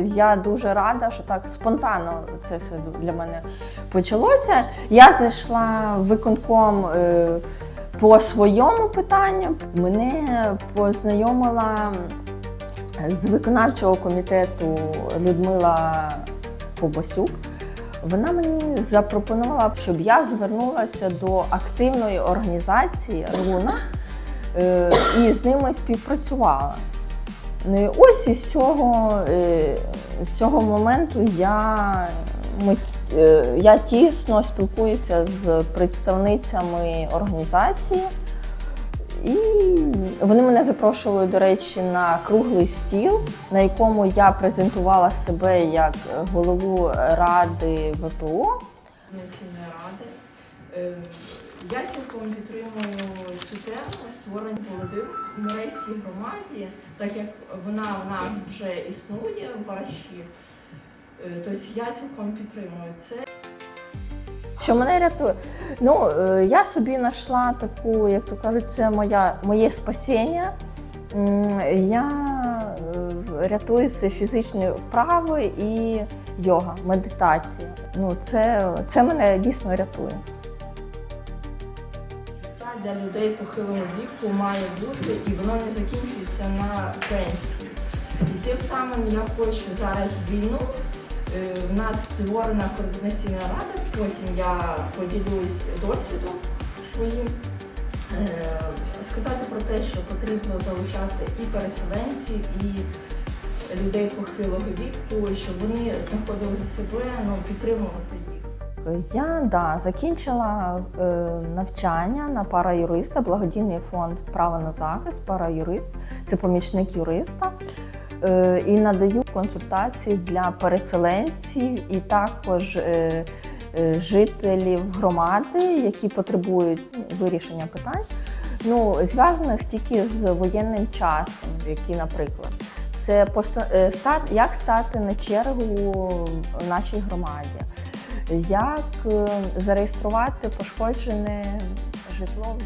Я дуже рада, що так спонтанно це все для мене почалося. Я зайшла виконком е, по своєму питанню. Мене познайомила з виконавчого комітету Людмила Кобасюк. Вона мені запропонувала, щоб я звернулася до активної організації Руна е, і з ними співпрацювала. Ну і ось із цього, е, з цього моменту я, ми, е, я тісно спілкуюся з представницями організації. І вони мене запрошували, до речі, на круглий стіл, на якому я презентувала себе як голову ради ВПО. Національної ради. Е, Я цілком підтримую цю тему створення в Морецькій громаді, так як вона в нас вже існує в Вараші. Е, Тобто я цілком підтримую це. Що мене рятує? Ну, е, я собі знайшла таку, як то кажуть, це моя, моє спасіння. Я рятуюся фізичні вправи і йога, медитація. Ну, це, це мене дійсно рятує. Життя для людей похилого віку має бути і воно не закінчується на пенсії. І тим самим я хочу зараз війну. Е, В нас створена координаційна рада, потім я поділюсь досвідом своїм. Е, Сказати про те, що потрібно залучати і переселенців, і людей похилого віку, щоб вони знаходили себе, ну підтримувати їх. Я да, закінчила е, навчання на параюриста, благодійний фонд Право на захист, параюрист, це помічник юриста. Е, і надаю консультації для переселенців і також е, е, жителів громади, які потребують вирішення питань, ну, зв'язаних тільки з воєнним часом, які, наприклад, це е, як стати на чергу в нашій громаді, як е, зареєструвати пошкоджене житло